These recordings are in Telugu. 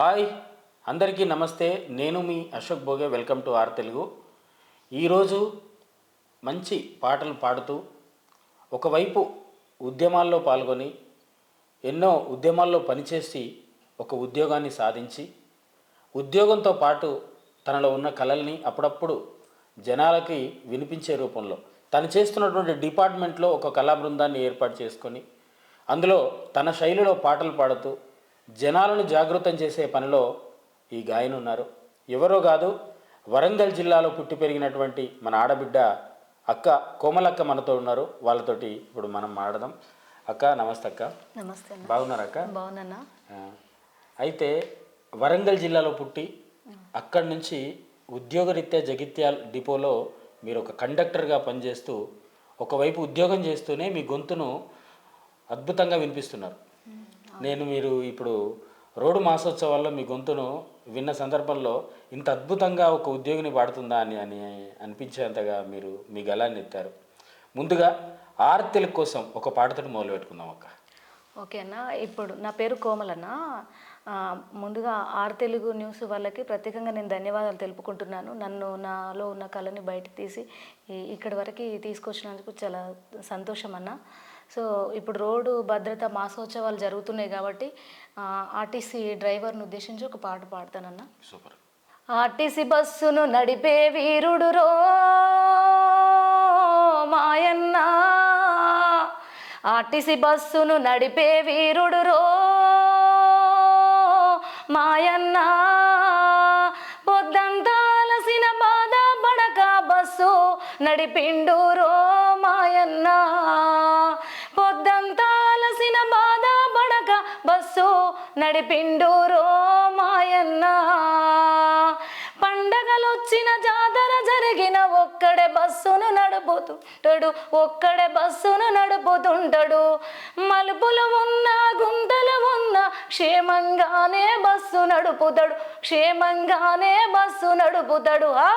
హాయ్ అందరికీ నమస్తే. నేను మీ Ashok Bhoge. Welcome to our Telugu. ఈరోజు మంచి పాటలు పాడుతూ ఒకవైపు ఉద్యమాల్లో పాల్గొని ఎన్నో ఉద్యమాల్లో పనిచేసి ఒక ఉద్యోగాన్ని సాధించి ఉద్యోగంతో పాటు తనలో ఉన్న కళల్ని అప్పుడప్పుడు జనాలకి వినిపించే రూపంలో తను చేస్తున్నటువంటి డిపార్ట్మెంట్లో ఒక కళా బృందాన్ని ఏర్పాటు చేసుకొని అందులో తన శైలిలో పాటలు పాడుతూ జనాలను జాగృతం చేసే పనిలో ఈ గాయని ఉన్నారు ఎవరో కాదు వరంగల్ జిల్లాలో పుట్టి పెరిగినటువంటి మన ఆడబిడ్డ అక్క కోమలక్క మనతో ఉన్నారు. వాళ్ళతోటి ఇప్పుడు మనం మాడదాం అక్క నమస్తే అక్క. నమస్తే బాగున్నారా అక్క? బాగున్నా అయితే వరంగల్ జిల్లాలో పుట్టి అక్కడి నుంచి ఉద్యోగరీత్యా జగిత్యాల డిపోలో మీరు ఒక కండక్టర్గా పనిచేస్తూ ఒకవైపు ఉద్యోగం చేస్తూనే మీ గొంతును అద్భుతంగా వినిపిస్తున్నారు. నేను మీరు ఇప్పుడు రోడ్డు మాసోత్సవాల్లో మీ గొంతును విన్న సందర్భంలో ఇంత అద్భుతంగా ఒక ఉద్యోగిని పాడుతుందా అని అని అనిపించేంతగా మీరు మీ గలాన్ని ఎత్తారు. ముందుగా ఆర్తెల కోసం ఒక పాటతో మొదలు పెట్టుకుందాం అక్క. ఓకే ఇప్పుడు నా పేరు కోమలన్న ముందుగా ఆర్ తెలుగు న్యూస్ వాళ్ళకి ప్రత్యేకంగా నేను ధన్యవాదాలు తెలుపుకుంటున్నాను. నన్ను నాలో ఉన్న కళని బయట తీసి ఇక్కడి వరకు తీసుకొచ్చినందుకు చాలా సంతోషం అన్న. సో ఇప్పుడు రోడ్డు భద్రత మాసోత్సవాలు జరుగుతున్నాయి కాబట్టి ఆర్టీసీ డ్రైవర్ను ఉద్దేశించి ఒక పాట పాడతానన్నా. సూపర్. ఆర్టీసీ బస్సును నడిపే వీరుడు రో మాయన్న. ఆర్టీసీ బస్సును నడిపే వీరుడు రో మాయన్న. పొద్దంతా అలసిన బాధ పడక బస్సు నడిపిండు రో మాయన్న. నడిపిండు మాయన్న. పండగలొచ్చిన జాతర జరిగిన ఒక్కడే బస్సును నడుపుతుంటాడు ఒక్కడే బస్సును నడుపుతుంటాడు. మలుపులు ఉన్న గుంతలు ఉన్న క్షేమంగానే బస్సు నడుపుతాడు క్షేమంగానే బస్సు నడుపుతాడు. ఆ?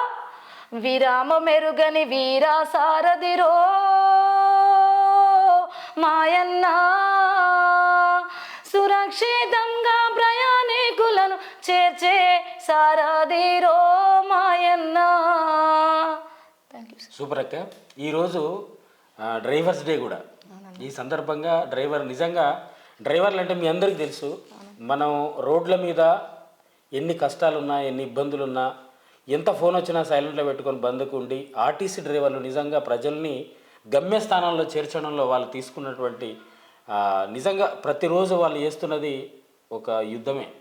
విరామ మెరుగని వీరా సారథిరో మాయన్నా. సురక్షితంగా ప్రయాణికులను చేర్చే సారథిరో మాయన్నా సూపర్ అక్క. ఈరోజు డ్రైవర్స్ డే కూడా. ఈ సందర్భంగా డ్రైవర్ నిజంగా డ్రైవర్లు అంటే మీ అందరికీ తెలుసు. మనం రోడ్ల మీద ఎన్ని కష్టాలున్నా ఎన్ని ఇబ్బందులున్నా ఎంత ఫోన్ వచ్చినా సైలెంట్లో పెట్టుకొని బందుకు ఉండి ఆర్టీసీ డ్రైవర్లు నిజంగా ప్రజల్ని గమ్యస్థానాల్లో చేర్చడంలో వాళ్ళు తీసుకున్నటువంటి నిజంగా ప్రతిరోజు వాళ్ళు చేస్తున్నది ఒక యుద్ధమే.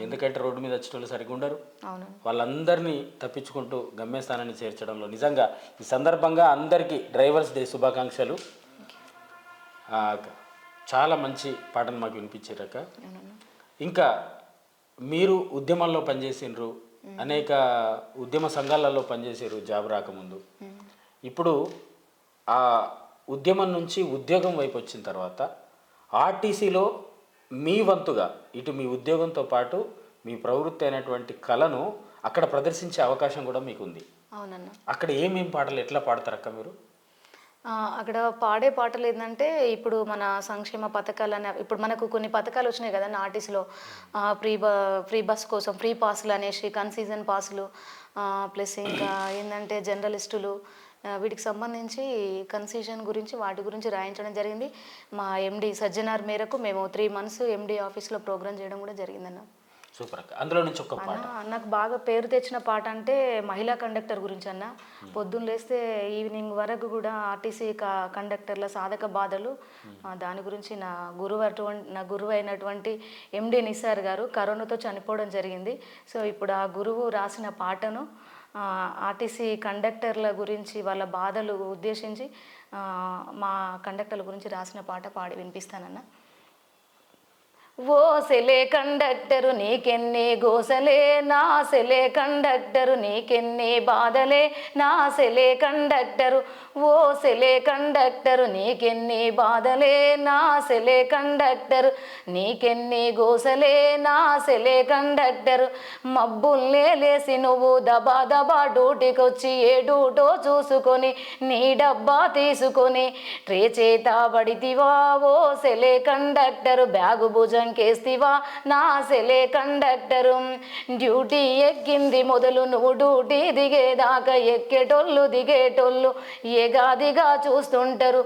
ఎందుకంటే రోడ్డు మీద వచ్చిన వాళ్ళు సరిగ్గా ఉండరు. వాళ్ళందరినీ తప్పించుకుంటూ గమ్యస్థానాన్ని చేర్చడంలో నిజంగా ఈ సందర్భంగా అందరికీ డ్రైవర్స్ డే శుభాకాంక్షలు. చాలా మంచి పాటను మాకు వినిపించారక్క అవునన్నా ఇంకా మీరు ఉద్యమంలో పనిచేసిండ్రు. అనేక ఉద్యమ సంఘాలలో పనిచేసారు జాబ్ రాకముందు. ఇప్పుడు ఆ ఉద్యమం నుంచి ఉద్యోగం వైపు వచ్చిన తర్వాత ఆర్టీసీలో మీ వంతుగా ఇటు మీ ఉద్యోగంతో పాటు మీ ప్రవృత్తి అయినటువంటి కళను అక్కడ ప్రదర్శించే అవకాశం కూడా మీకు ఉంది అవునన్నా. అక్కడ ఏమేం పాటలు ఎట్లా పాడతారక్క మీరు? ఆ, అక్కడ పాడే పాటలు ఏంటంటే ఇప్పుడు మన సంక్షేమ పథకాలు అనే ఇప్పుడు మనకు కొన్ని పథకాలు వచ్చినాయి కదండి ఆర్టీసీలో. ఫ్రీ బ ఫ్రీ బస్ కోసం ఫ్రీ పాసులు అనేసి కన్సీజన్ పాసులు ప్లస్ ఇంకా ఏంటంటే జర్నలిస్టులు వీటికి సంబంధించి కన్సీజన్ గురించి వాటి గురించి రాయించడం జరిగింది. మా ఎండి సజ్జనార్ మేరకు మేము త్రీ మంత్స్ ఎండి ఆఫీస్లో ప్రోగ్రామ్ చేయడం కూడా జరిగిందన్న. సూపర్ అందులో నుంచి ఒక పాట. అన్న నాకు బాగా పేరు తెచ్చిన పాట అంటే మహిళా కండక్టర్ గురించి అన్న. పొద్దున్న లేస్తే ఈవినింగ్ వరకు కూడా ఆర్టీసీ కండక్టర్ల సాధక బాధలు. దాని గురించి నా గురువు అటువంటి నా గురువు అయినటువంటి ఎండి నిసార్ గారు కరోనాతో చనిపోవడం జరిగింది. సో ఇప్పుడు ఆ గురువు రాసిన పాటను ఆర్టీసీ కండక్టర్ల గురించి వాళ్ళ బాధలు ఉద్దేశించి మా కండక్టర్ల గురించి రాసిన పాట పాడి వినిపిస్తానన్నా. ఓ కండక్టరు నీకెన్ని గోసలే? నాసెలే కండక్టరు నీకెన్ని బాధలే? నాసెలే కండక్టరు ఓ కండక్టరు నీకెన్ని బాధలే? నాసెలే కండక్టరు నీకెన్ని గోసలే? నాసెలే కండక్టరు మబ్బుల్నే లేసి నువ్వు దబా దబా డ్యూటీకొచ్చి ఏ డ్యూటో చూసుకొని నీ డబ్బా తీసుకొని ట్రే చేత పడితివా? ఓ కండక్టరు బ్యాగు భుజం లంకేస్తివా నా కండక్టరు. డ్యూటీ ఎక్కింది మొదలు నువ్వు డ్యూటీ దిగేదాకా ఎక్కేటోళ్ళు దిగేటోళ్ళు. ఎగాదిగా చూస్తుంటారు?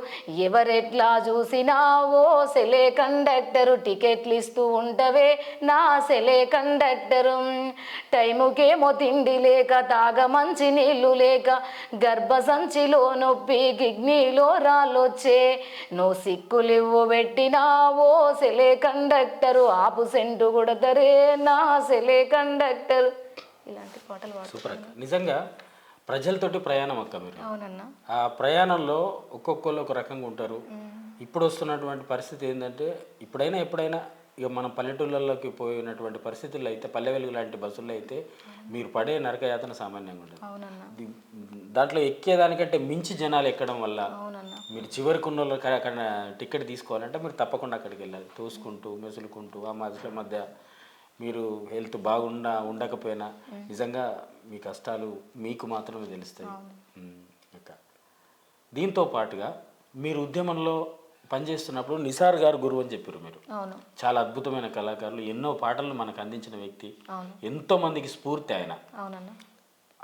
ఎవరెట్లా చూసినా ఓ సెలే కండక్టరు. టికెట్లు ఇస్తూ ఉంటవే నా సెలే కండక్టరు. టైముకేమో తిండి లేక తాగ మంచి నీళ్ళు లేక గర్భసంచిలో నొప్పి కిడ్నీలో రాళ్ళొచ్చే. నువ్వు సిక్కులివ్వు పెట్టినావో సెలే కండక్టర్. ఆపు సెంటు కొడతరే నా సెలే కండక్టర్. ఇలాంటి పాటలు నిజంగా ప్రజలతోటి ప్రయాణం అక్క మీరు. అవునన్నా. ఆ ప్రయాణంలో ఒక్కొక్కరు ఒక రకంగా ఉంటారు. ఇప్పుడు వస్తున్నటువంటి పరిస్థితి ఏంటంటే ఇప్పుడైనా ఎప్పుడైనా ఇక మనం పల్లెటూళ్ళలోకి పోయినటువంటి పరిస్థితుల్లో అయితే పల్లె వెలుగు లాంటి బస్సుల్లో అయితే మీరు పడే నరకయాతన సామాన్యంగా ఉంటుంది. దాంట్లో ఎక్కేదానికంటే మించి జనాలు ఎక్కడం వల్ల మీరు చివరికి ఉన్న వాళ్ళకి అక్కడ టికెట్ తీసుకోవాలంటే మీరు తప్పకుండా అక్కడికి వెళ్ళాలి. తోసుకుంటూ మెసులుకుంటూ ఆ మధ్య మధ్య మీరు హెల్త్ బాగున్నా ఉండకపోయినా నిజంగా మీ కష్టాలు మీకు మాత్రమే తెలుస్తాయి. ఇంకా దీంతో పాటుగా మీరు ఉద్యమంలో పనిచేస్తున్నప్పుడు నిసార్ గారు గురువు అని చెప్పారు మీరు. చాలా అద్భుతమైన కళాకారులు ఎన్నో పాటలను మనకు అందించిన వ్యక్తి. ఎంతో మందికి స్ఫూర్తి ఆయన.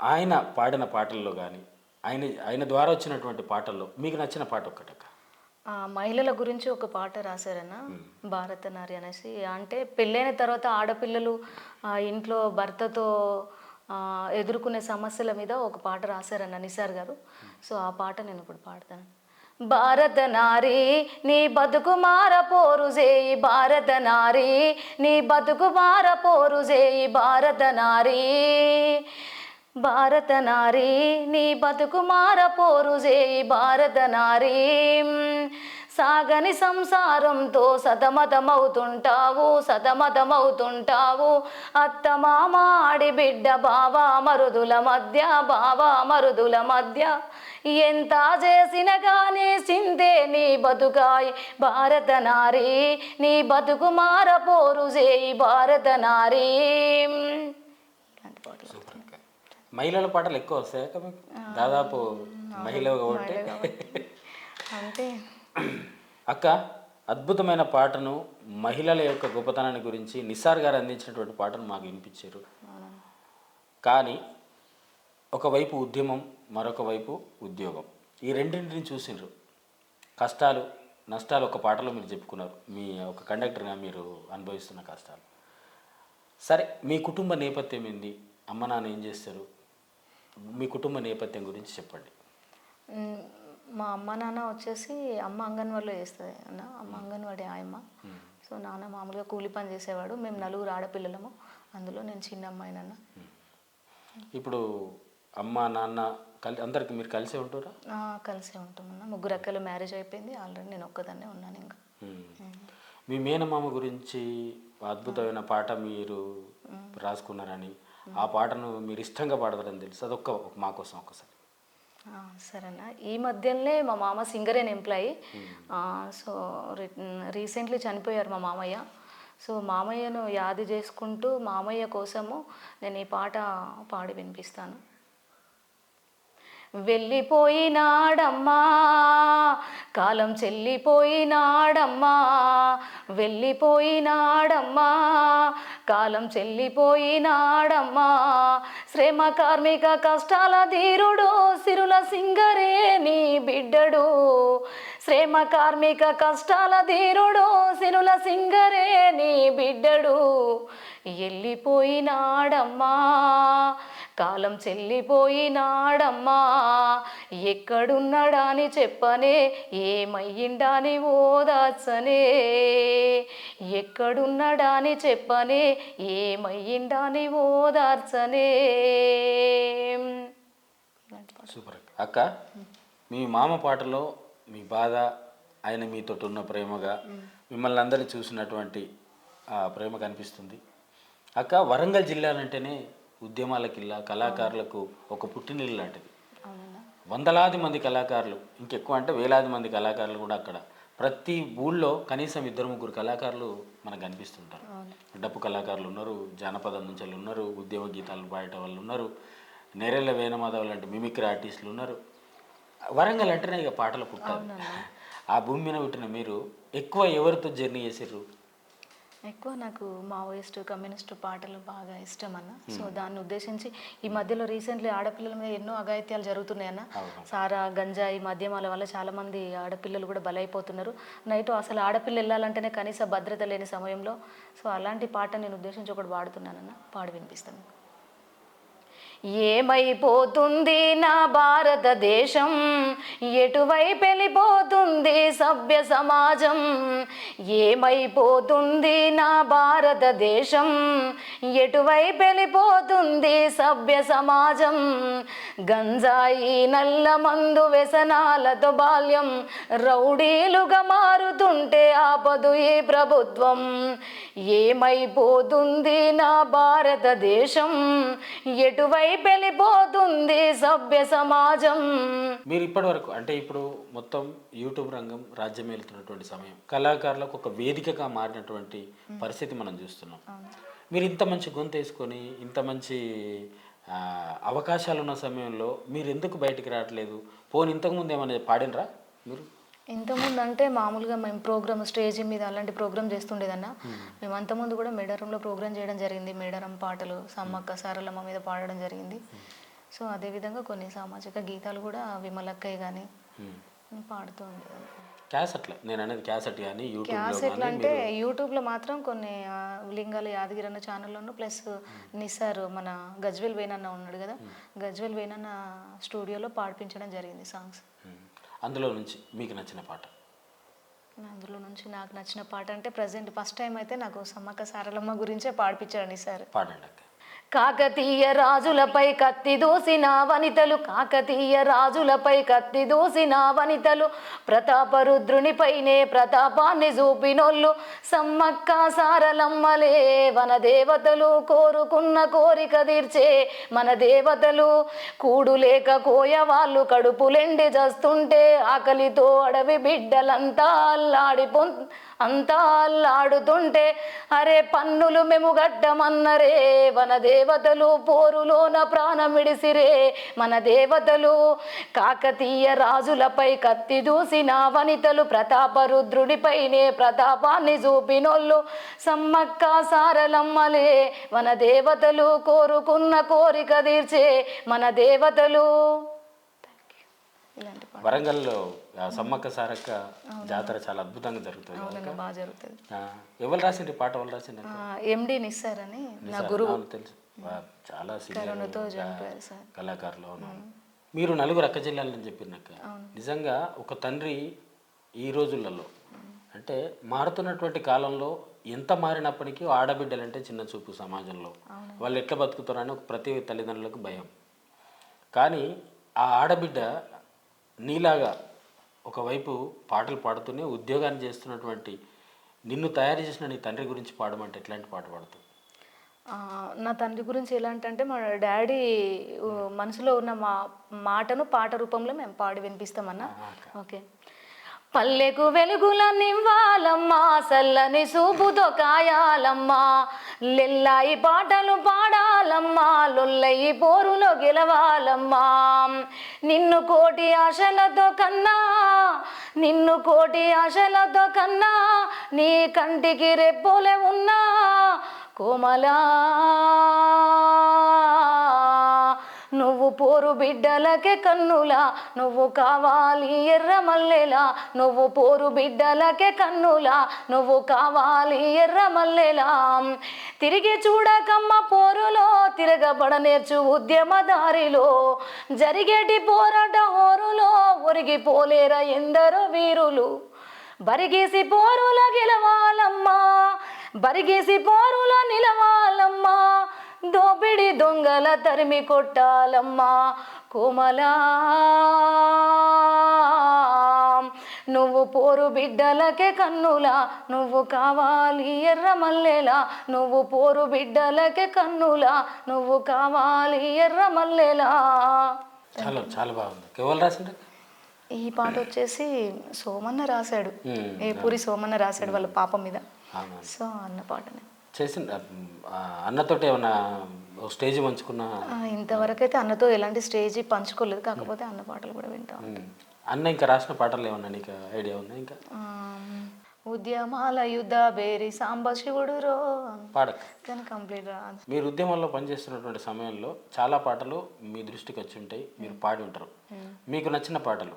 ఆయన పాడిన పాటల్లో కానీ ఆయన ఆయన ద్వారా వచ్చినటువంటి పాటల్లో మీకు నచ్చిన పాట ఒక్కటక్క. మహిళల గురించి ఒక పాట రాశారన్న భారత నారి అనేసి. అంటే పెళ్ళైన తర్వాత ఆడపిల్లలు ఇంట్లో భర్తతో ఎదుర్కొనే సమస్యల మీద ఒక పాట రాశారన్న నిసార్ గారు. సో ఆ పాట నేను ఇప్పుడు పాడతాను. భారత నారి నీ బతుకు మార పోరు చేయి భారత నారి నీ బతుకు మార పోరు చేయి భారత నారి భారత నారీ నీ బతుకు మార చేయి భారత నారీ సాగని సంసారంతో సతమతమవుతుంటావు సతమతమవుతుంటావు. అత్త మామ బిడ్డ బావా మరుదుల మధ్య బావా మరుదుల మధ్య. ఎంత చేసిన గానీ సిందే నీ బతుకాయి భారత నారీ నీ బతుకు మార చేయి భారత నారీ ఇలాంటి పాటలు సూపర్ అక్క మహిళల పాటలు ఎక్కువ వస్తాయి? మీకు దాదాపు మహిళ కాబట్టి. అంటే అక్క అద్భుతమైన పాటను మహిళల యొక్క గొప్పతనాన్ని గురించి నిసార్ గారు అందించినటువంటి పాటను మాకు వినిపించారు. కానీ ఒకవైపు ఉద్యమం మరొక వైపు ఉద్యోగం. ఈ రెండింటిని చూసిండ్రు. కష్టాలు నష్టాలు ఒక పాటలో మీరు చెప్పుకున్నారు. మీ ఒక కండక్టర్గా మీరు అనుభవిస్తున్న కష్టాలు. సరే మీ కుటుంబ నేపథ్యం ఏంది? అమ్మ నాన్న ఏం చేస్తారు? మీ కుటుంబ నేపథ్యం గురించి చెప్పండి. మ్, అమ్మ నాన్న వచ్చేసి అమ్మ అంగన్వాడిలో చేస్తుంది అన్న. అమ్మ అంగన్వాడి ఆయమ్మ. సో నాన్న మామూలుగా కూలి పని చేసేవాడు. మేము నలుగురు ఆడపిల్లలము. అందులో నేను చిన్న అమ్మాయినన్న ఇప్పుడు అమ్మ నాన్న కలి అందరికి మీరు కలిసే ఉంటారా? కలిసే ఉంటామన్న ముగ్గురు అక్కలు మ్యారేజ్ అయిపోయింది. ఆల్రెడీ నేను ఒక్కదాన్నే ఉన్నాను ఇంకా. మీ మేనమామ గురించి అద్భుతమైన పాట మీరు రాసుకున్నారని ఆ పాటను మీరు ఇష్టంగా పాడతారని తెలుసు. అదొక్క మా కోసం ఒకసారి సరేనా. ఈ మధ్యలోనే మా మామ singer and employee. So recently చనిపోయారు మా మామయ్య. సో మామయ్యను యాది చేసుకుంటూ మామయ్య కోసము నేను ఈ పాట పాడి వినిపిస్తాను. వెళ్ళిపోయినాడమ్మా. కాలం చెల్లిపోయినాడమ్మా. వెళ్ళిపోయినాడమ్మా. కాలం చెల్లిపోయినాడమ్మా. శ్రమ కార్మిక కష్టాల ధీరుడు సిరుల సింగరే నీ బిడ్డడు. శ్రమ కార్మిక కష్టాల ధీరుడు సిరుల సింగరే నీ బిడ్డడు. వెళ్ళిపోయినాడమ్మా. కాలం చెల్లిపోయినాడమ్మా. ఎక్కడున్నాడని చెప్పనే ఏమయ్యిండాని ఓదాచనే ఎక్కడున్నాడని చెప్పనే ఏమయ్యిండాని ఓదార్చనే సూపర్ అక్క. మీ మామ పాటలో మీ బాధ ఆయన మీతో ఉన్న ప్రేమగా మిమ్మల్ని అందరినీ చూసినటువంటి ఆ ప్రేమ కనిపిస్తుంది. అక్క వరంగల్ జిల్లాలంటేనే ఉద్యమాలకు ఇల్లా కళాకారులకు ఒక పుట్టినిల్లు లాంటిది. వందలాది మంది కళాకారులు ఇంకెక్కువ అంటే వేలాది మంది కళాకారులు కూడా అక్కడ. ప్రతి ఊళ్ళో కనీసం ఇద్దరు ముగ్గురు కళాకారులు మనకు కనిపిస్తుంటారు. డప్పు కళాకారులు ఉన్నారు జానపదం నుంచి వాళ్ళు ఉన్నారు ఉద్యమ గీతాలు పాడేట వాళ్ళు ఉన్నారు నేరెళ్ళ వేణమాధవ్ లాంటి మిమిక్రీ ఆర్టిస్టులు ఉన్నారు. వరంగల్ అంటేనే ఇక పాటలు పుట్టారు ఆ భూమి మీద పుట్టిన మీరు ఎక్కువ ఎవరితో జర్నీ చేసిర్రు? ఎక్కువ నాకు మావోయిస్ట్ కమ్యూనిస్ట్ పాటలు బాగా ఇష్టం అన్న సో దాన్ని ఉద్దేశించి ఈ మధ్యలో రీసెంట్లీ ఆడపిల్లల మీద ఎన్నో అఘాయిత్యాలు జరుగుతున్నాయన్న. సారా గంజాయి మద్యమాల వల్ల చాలా మంది ఆడపిల్లలు కూడా బలైపోతున్నారు. నైట్ అసలు ఆడపిల్ల వెళ్ళాలంటేనే కనీస భద్రత లేని సమయంలో. సో అలాంటి పాట నేను ఉద్దేశించి ఒకటి పాడుతున్నానన్న. పాడి వినిపిస్తాను. ఏమైపోతుంది నా భారతదేశం? ఎటువైపు వెళ్ళిపోతుంది సభ్య సమాజం? ఏమైపోతుంది నా భారతదేశం? ఎటువైపు వెళ్ళిపోతుంది సభ్య సమాజం? గంజాయి నల్ల మందు వ్యసనాలతో బాల్యం. రౌడీలుగా మారుతుంటే ఆపదు ఈ ప్రభుత్వం. ఏమైపోతుంది నా భారతదేశం? ఎటువై వెళ్ళిపోతుంది సభ్య సమాజం. మీరు ఇప్పటి వరకు అంటే ఇప్పుడు మొత్తం యూట్యూబ్ రంగం రాజ్యం వెళ్తున్నటువంటి సమయం. కళాకారులకు ఒక వేదికగా మారినటువంటి పరిస్థితి మనం చూస్తున్నాం. మీరు ఇంత మంచి గొంతు వేసుకొని ఇంత మంచి అవకాశాలు ఉన్న సమయంలో మీరు ఎందుకు బయటికి రావట్లేదు? పోనీ ఇంతకుముందు ఏమైనా పాడినరా మీరు? ఇంతకుముందు అంటే మామూలుగా మేము ప్రోగ్రామ్ స్టేజ్ మీద అలాంటి ప్రోగ్రామ్ చేస్తుండేదన్న. మేము అంతకుముందు కూడా మేడారంలో ప్రోగ్రామ్ చేయడం జరిగింది. మేడారం పాటలు సమ్మక్క సారలమ్మ మీద పాడడం జరిగింది. సో అదేవిధంగా కొన్ని సామాజిక గీతాలు కూడా విమలక్కయ్య కానీ. పాడుతూ ఉండేదాన్ని క్యాసెట్లే. నేను అనేది క్యాసెట్ కానీ క్యాసెట్లు అంటే యూట్యూబ్లో మాత్రం కొన్ని లింగాల యాదగిరి అన్న ఛానల్లోనూ ప్లస్ నిసార్ మన గజ్వెల్ వేనన్న ఉన్నాడు కదా. గజ్వెల్ వేనన్న స్టూడియోలో పాడిపించడం జరిగింది సాంగ్స్. అందులో నుంచి మీకు నచ్చిన పాట? అందులో నుంచి నాకు నచ్చిన పాట అంటే ప్రజెంట్ ఫస్ట్ టైం అయితే నాకు సమ్మక్క సారలమ్మ గురించే పాడిపించాడు నిసార్ పాడండి అక్క. కాకతీయ రాజులపై కత్తి దూసిన వనితలు కాకతీయ రాజులపై కత్తి దూసిన వనితలు ప్రతాపరుద్రునిపైనే ప్రతాపాన్ని చూపినోళ్ళు సమ్మక్క సారలమ్మలే వన దేవతలు కోరుకున్న కోరిక తీర్చే మన దేవతలు. కూడు లేక కోయ వాళ్ళు కడుపులెండి చేస్తుంటే ఆకలితో అడవి బిడ్డలంతా అల్లాడి అంతా అల్లాడుతుంటే అరే పన్నులు మేము గడ్డమన్నరే వనదే దేవతలు పోరులోన ప్రాణమిడిసిరే మన దేవతలు కాకతీయ రాజులపై కత్తి దూసిన వనితలు ప్రతాపరుద్రుడిపైనే ప్రతాపాన్ని చూపినోళ్ళు సమ్మక్క సారలమ్మలే. మన దేవతలు కోరుకున్న కోరిక తీర్చే మన దేవతలు. వరంగల్లో సమ్మక్క సారక్క జాతర చాలా అద్భుతంగా జరుగుతుంది బాగా జరుగుతుంది. ఎవరు రాసిండ్రు పాట? ఎవరు రాసిండ్రు ఎండి నిస్సారని నా గురువు. తెలుసు. చాలా కళాకారులు అవును. మీరు నలుగురు అక్క జిల్లాలని చెప్పినాక నిజంగా ఒక తండ్రి ఈ రోజులలో అంటే మారుతున్నటువంటి కాలంలో ఎంత మారినప్పటికీ ఆడబిడ్డలంటే చిన్న చూపు సమాజంలో. వాళ్ళు ఎట్లా బతుకుతారని ఒక ప్రతి తల్లిదండ్రులకు భయం. కానీ ఆ ఆడబిడ్డ నీలాగా ఒకవైపు పాటలు పాడుతూనే ఉద్యోగాన్ని చేస్తున్నటువంటి నిన్ను తయారు చేసిన నీ తండ్రి గురించి పాడమంటే ఎట్లాంటి పాట పాడుతావు? నా తండ్రి గురించి ఎలాంటి అంటే మా డాడీ మనసులో ఉన్న మా మాటను పాట రూపంలో మేము పాడి వినిపిస్తామన్నా. ఓకే. పల్లెకు వెలుగుల నివ్వాలమ్మా సల్లని సూపుతో కాయాలమ్మా లెల్లాయి పాటలు పాడాలమ్మా లొల్లయి పోరులో గెలవాలమ్మా. నిన్ను కోటి ఆశలతో కన్నా నిన్ను కోటి ఆశలతో కన్నా నీ కంటికి రెప్పోలే ఉన్నా కోమలా. నువ్వు పోరు బిడ్డలకే కన్నులా నువ్వు కావాలి ఎర్ర మల్లెలా నువ్వు పోరు బిడ్డలకే కన్నులా నువ్వు కావాలి ఎర్ర మల్లెలా. తిరిగి చూడకమ్మ పోరులో తిరగబడ నేర్చు ఉద్యమ దారిలో జరిగేటి పోరాట హోరులో ఒరిగిపోలేరా ఎందరో వీరులు. బరిగేసి పోరుల గెలవాలమ్మా బరిగేసి పోరుల నిలవాలమ్మా. దోపిడి దొంగల తరిమి కొట్టాలమ్మా కోమలా. నువ్వు పోరు బిడ్డలకే కన్నులా నువ్వు కావాలి ఎర్ర మల్లెలా. నువ్వు పోరు బిడ్డలకే కన్నులా నువ్వు కావాలి ఎర్ర మల్లెలా. చాలా చాలా బాగుంది. ఎవరు రాసిండ్రు ఈ పాట వచ్చేసి సోమన్న రాశాడు. ఏ పూరి సోమన్న రాశాడు వాళ్ళ పాప మీద. సో అన్న పాటనే. ఆ, అన్నతోటి ఏమన్నా స్టేజ్ పంచుకున్న? ఆ, ఇంతవరకైతే అన్నతో ఎలాంటి స్టేజ్ పంచుకోలేదు. కాకపోతే అన్న పాటలు కూడా వింటాం. అన్న ఇంకా రాసిన పాటలు ఏమన్నా నీకు ఐడియా ఉందా ఇంకా? ఉద్యమాల యుద్ధ బేరి సాంబ శివుడు రో పాడక. కానీ కంప్లీట్ రాదు మీరు ఉద్యమంలో పనిచేస్తున్నటువంటి సమయంలో చాలా పాటలు మీ దృష్టికి వచ్చి ఉంటాయి. మీరు పాడి ఉంటారు. మీకు నచ్చిన పాటలు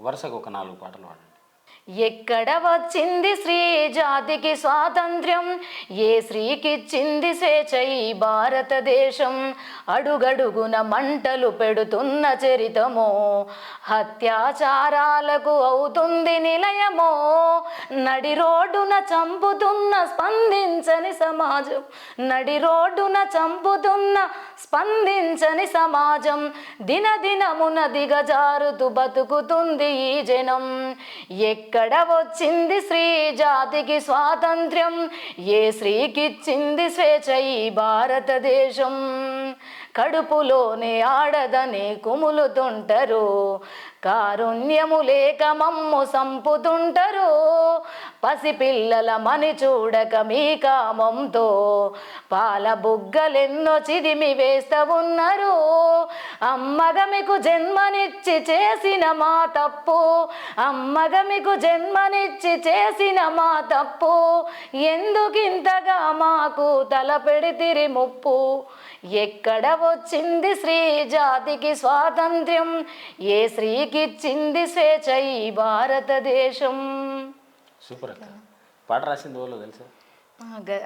వరుసగా ఒక నాలుగు పాటలు పాడండి. ఎక్కడ వచ్చింది స్త్రీ జాతికి స్వాతంత్ర్యం? ఏ స్త్రీకిచ్చింది స్వేచ్ఛ ఈ భారతదేశం? అడుగడుగున మంటలు పెడుతున్న చరితమో? హత్యాచారాలకు అవుతుంది నిలయమో? నడి రోడ్డున చంపుతున్న స్పందించని సమాజం? నడి రోడ్డున చంపుతున్న స్పందించని సమాజం? దినదినమున దిగజారుతూ బతుకుతుంది ఈ జనం. ఎక్కడ వచ్చింది స్త్రీ జాతికి స్వాతంత్ర్యం. ఏ స్త్రీకిచ్చింది స్వేచ్ఛ ఈ భారతదేశం? కడుపులోనే ఆడదని కుములుతుంటారు కారుణ్యము లేక మమ్ము సంపుతుంటారు. పసిపిల్లల మని చూడక మీ కామంతో పాల బుగ్గలెన్నో చిదిమి వేస్తవున్నారు. ఉన్నారు మీకు జన్మనిచ్చి చేసిన మా తప్పు అమ్మగ మీకు జన్మనిచ్చి చేసిన మా తప్పు ఎందుకింతగా మాకు తలపెడితిరి ముప్పు? ఎక్కడ వచ్చింది స్త్రీ జాతికి స్వాతంత్ర్యం? ఏ స్త్రీకిచ్చింది స్వేచ్ఛ ఈ భారతదేశం. సూపర్ అక్క. పాట రాసింది ఎవరో తెలుసా?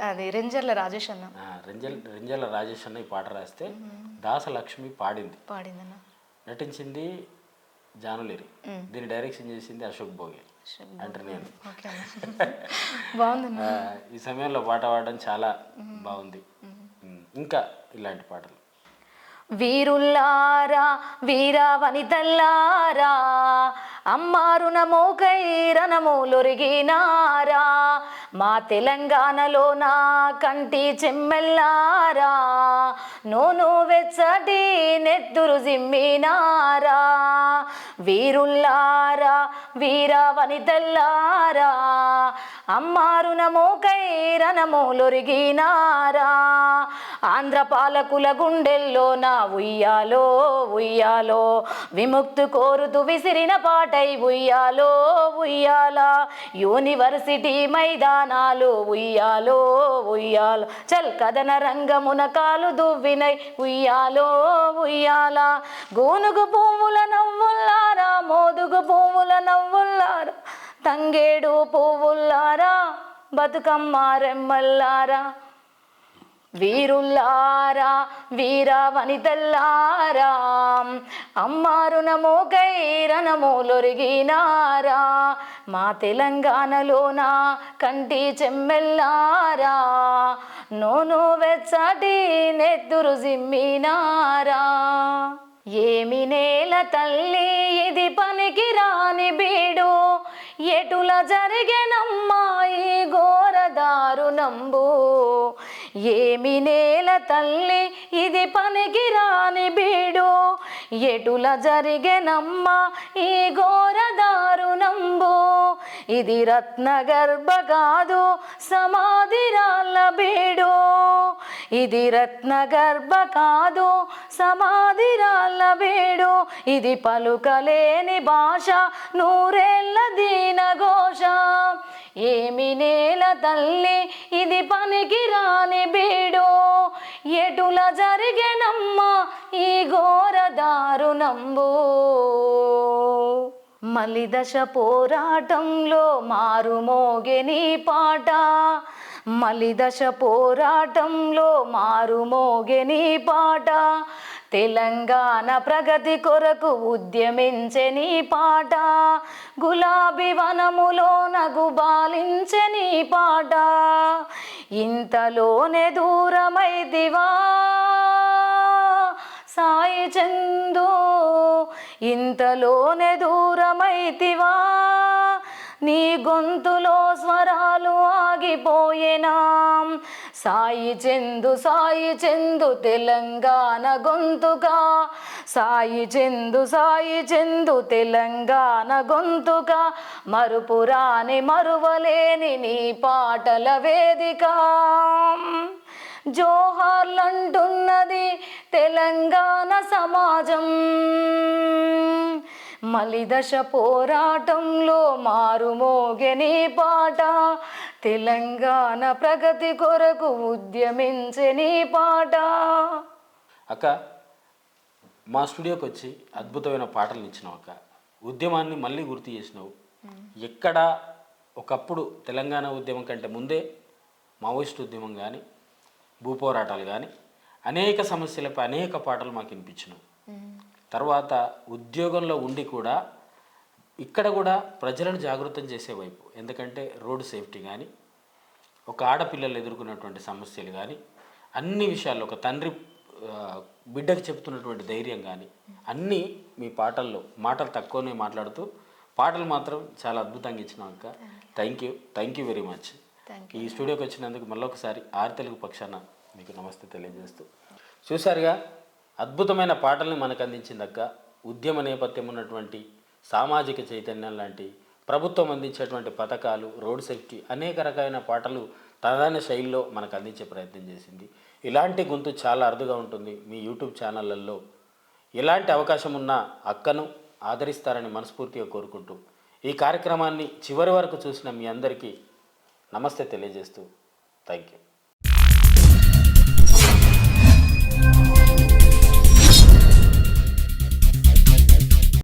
అది రెంజర్ల రాజేష్ అన్న. ఆ, రెంజల్ రెంజల రాజేష్ అన్న ఈ పాట రాస్తే దాసలక్ష్మి పాడింది. పాడిందన్న. నటించింది జానులేరి. దీన్ని డైరెక్షన్ చేసింది అశోక్ భోగి. అంటే నేను ఆ, ఈ సమయంలో పాట పాడడం చాలా బాగుంది. ఇంకా ఇలాంటి పాటలు. వీరుల్లారా వీర వనితల్లారా అమ్మారున మోకైరణములొరిగినారా మా తెలంగాణలో నా కంటి చెమ్మెల్లారా నూను వెచ్చటి నెత్తురు జిమ్మినారా వీరుల్లారా వీర వనితల్లారా అమ్మారున మోకైరణములొరిగినారా ఆంధ్ర పాలకుల గుండెల్లో నా ఉయ్యాలో ఉయ్యాలో. విముక్తి కోరుతూ విసిరిన పాటై ఉయ్యాలో ఉయ్యాల. యూనివర్సిటీ మైదానాలు ఉయ్యాలో ఉయ్యాలో. చల్ కథన రంగమున కాలు దువ్వినై ఉయ్యాలో ఉయ్యాల. గోనుగు భూముల నవ్వుల్లారా మోదుగు భూముల నవ్వుల్లారా. తంగేడు పువ్వుల్లారా బతుకమ్మ రెమ్మల్లారా. వీరుల్లారా వీర వనితల్లారా అమ్మారున మోకైరణములొరిగినారా మా తెలంగాణలోన కంటి చెమ్మెల్లారా. నోను వెచ్చటి నెత్తురు జిమ్మినారా. ఏమి నేల తల్లి ఇది పనికి రాని బీడు. ఎటుల జరిగెనమ్మాయి ఘోర దారుణంబు. ఏమి నేల తల్లి ఇది పనికి రాని బీడు. ఎటుల జరిగెనమ్మ ఈ ఘోర దారుణంబు ఇది రత్న గర్భ కాదు సమాధి రాళ్ళ బీడు. ఇది రత్న గర్భ కాదు సమాధి రాళ్ళ బీడు. ఇది పలుకలేని భాష నూరేళ్ళ దీన ఘోష ఏమి నేల తల్లి ఇది పనికి రాని బీడు. ఎటుల జరిగెనమ్మ ఈ ఘోర దారుణంబు? మలిదశ పోరాటంలో మారుమోగే నీ పాట. మలిదశ పోరాటంలో మారుమోగే నీ పాట. తెలంగాణ ప్రగతి కొరకు ఉద్యమించే నీ పాట. గులాబీ వనములోన గుబాలించే నీ పాట. ఇంతలోనే దూరమైదివా సాయి చందో ఇంతలోనే దూరమైతివా నీ గొంతులో స్వరాలు ఆగిపోయేనా. సాయి చెందు సాయి చెందు తెలంగాణ గొంతుగా. సాయి చెందు సాయి చెందు తెలంగాణ గొంతుగా. మరుపురాని మరువలేని నీ పాటల వేదిక. జోహార్లంటున్నది తెలంగాణ సమాజం. మలిదశ పోరాటంలో మారుమోగనే పాట. తెలంగాణ ప్రగతి కొరకు ఉద్యమించని పాట. అక్క మా స్టూడియోకి వచ్చి అద్భుతమైన పాటలు ఇచ్చినావు అక్క. ఉద్యమాన్ని మళ్ళీ గుర్తు చేసినావు. ఎక్కడ ఒకప్పుడు తెలంగాణ ఉద్యమం కంటే ముందే మావోయిస్ట్ ఉద్యమం కానీ భూపోరాటాలు కానీ అనేక సమస్యలపై అనేక పాటలు మాకు వినిపించినావు. తర్వాత ఉద్యోగంలో ఉండి కూడా ఇక్కడ కూడా ప్రజలను జాగృతం చేసే వైపు ఎందుకంటే రోడ్డు సేఫ్టీ కానీ ఒక ఆడపిల్లలు ఎదుర్కొన్నటువంటి సమస్యలు కానీ అన్ని విషయాల్లో ఒక తండ్రి బిడ్డకు చెప్తున్నటువంటి ధైర్యం కానీ అన్నీ మీ పాటల్లో మాటలు తక్కువనే మాట్లాడుతూ పాటలు మాత్రం చాలా అద్భుతంగా ఇచ్చినాక thank you thank you very much ఈ స్టూడియోకి వచ్చినందుకు మళ్ళొకసారి ఆరు తెలుగు పక్షాన మీకు నమస్తే తెలియజేస్తూ. చూశారుగా అద్భుతమైన పాటల్ని మనకు అందించిందక్క ఉద్యమ నేపథ్యం ఉన్నటువంటి సామాజిక చైతన్యం లాంటి ప్రభుత్వం అందించేటువంటి పథకాలు రోడ్ సేఫ్టీ అనేక రకమైన పాటలు తనదైన శైలిలో మనకు అందించే ప్రయత్నం చేసింది. ఇలాంటి గొంతు చాలా అరుదుగా ఉంటుంది మీ యూట్యూబ్ ఛానళ్ళల్లో. ఎలాంటి అవకాశం ఉన్నా అక్కను ఆదరిస్తారని మనస్ఫూర్తిగా కోరుకుంటూ ఈ కార్యక్రమాన్ని చివరి వరకు చూసిన మీ అందరికీ నమస్తే తెలియజేస్తూ థ్యాంక్ యూ